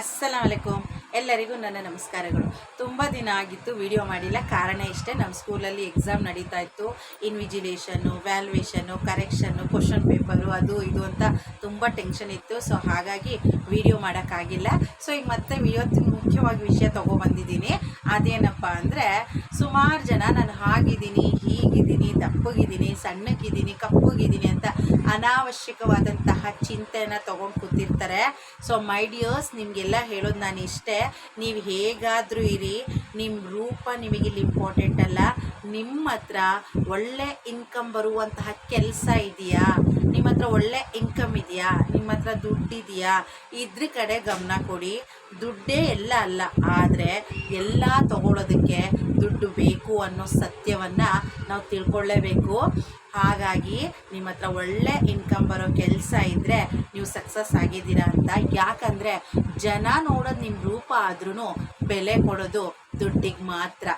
ಅಸ್ಸಲಾಂ ವಲೈಕುಮ್ ಎಲ್ಲರಿಗೂ ನನ್ನ ನಮಸ್ಕಾರಗಳು. ತುಂಬ ದಿನ ಆಗಿತ್ತು ವಿಡಿಯೋ ಮಾಡಿಲ್ಲ. ಕಾರಣ ಇಷ್ಟೇ ನಮ್ಮ ಸ್ಕೂಲಲ್ಲಿ ಎಕ್ಸಾಮ್ ನಡೀತಾ ಇತ್ತು. Invigilation valuation correction question paper ಅದು ಇದು ಅಂತ ತುಂಬ ಟೆನ್ಷನ್ ಇತ್ತು. ಸೊ ಹಾಗಾಗಿ ವಿಡಿಯೋ ಮಾಡೋಕ್ಕಾಗಿಲ್ಲ. ಸೊ ಈಗ ಮತ್ತೆ ಇವತ್ತಿನ ಮುಖ್ಯವಾಗಿ ವಿಷಯ ತೊಗೊಬಂದಿದ್ದೀನಿ ಅದೇನಪ್ಪ ಅಂದರೆ, ಸುಮಾರು ಜನ ನಾನು ಹಾಗಿದ್ದೀನಿ ಹೀಗಿದ್ದೀನಿ ಸಣ್ಣಕ್ಕಿದ್ದೀನಿ ಕಪ್ಪಗಿದ್ದೀನಿ ಅಂತ ಅನಾವಶ್ಯಕವಾದಂತಹ ಚಿಂತೆನ ತೊಗೊಂಡು ಕೂತಿರ್ತಾರೆ. ಸೊ ಮೈ ನಿಮಗೆಲ್ಲ ಹೇಳೋದು ನಾನು ಇಷ್ಟೇ. ನೀವು ಹೇಗಾದರೂ ಇರಿ ನಿಮ್ಮ ರೂಪ ನಿಮಗಿಲ್ಲಿ ಇಂಪಾರ್ಟೆಂಟ್ ಅಲ್ಲ. ನಿಮ್ಮ ಹತ್ರ ಒಳ್ಳೆ ಇನ್ಕಮ್ ಬರುವಂತಹ ಕೆಲಸ ಇದೆಯಾ? ನಿಮ್ಮ ಒಳ್ಳೆ ಇನ್ಕಮ್ ಇದೆಯಾ? ನಿಮ್ಮ ಹತ್ರ ದುಡ್ಡಿದೆಯಾ ಇದ್ರ ಕಡೆ ಗಮನ ಕೊಡಿ. ದುಡ್ಡೇ ಎಲ್ಲ ಅಲ್ಲ. ಆದರೆ ಎಲ್ಲ ತಗೊಳ್ಳೋದಕ್ಕೆ ದುಡ್ಡು ಬೇಕು ಅನ್ನೋ ಸತ್ಯವನ್ನು ನಾವು ತಿಳ್ಕೊಳ್ಳೇಬೇಕು. ಹಾಗಾಗಿ ನಿಮ್ಮ ಹತ್ರ ಒಳ್ಳೆ ಇನ್ಕಮ್ ಬರೋ ಕೆಲಸ ಇದ್ದರೆ ನೀವು ಸಕ್ಸಸ್ ಆಗಿದ್ದೀರಾ ಅಂತ. ಯಾಕಂದರೆ ಜನ ನೋಡೋದು ನಿಮ್ಮ ರೂಪ ಆದ್ರೂ ಬೆಲೆ ಕೊಡೋದು ದುಡ್ಡಿಗೆ ಮಾತ್ರ.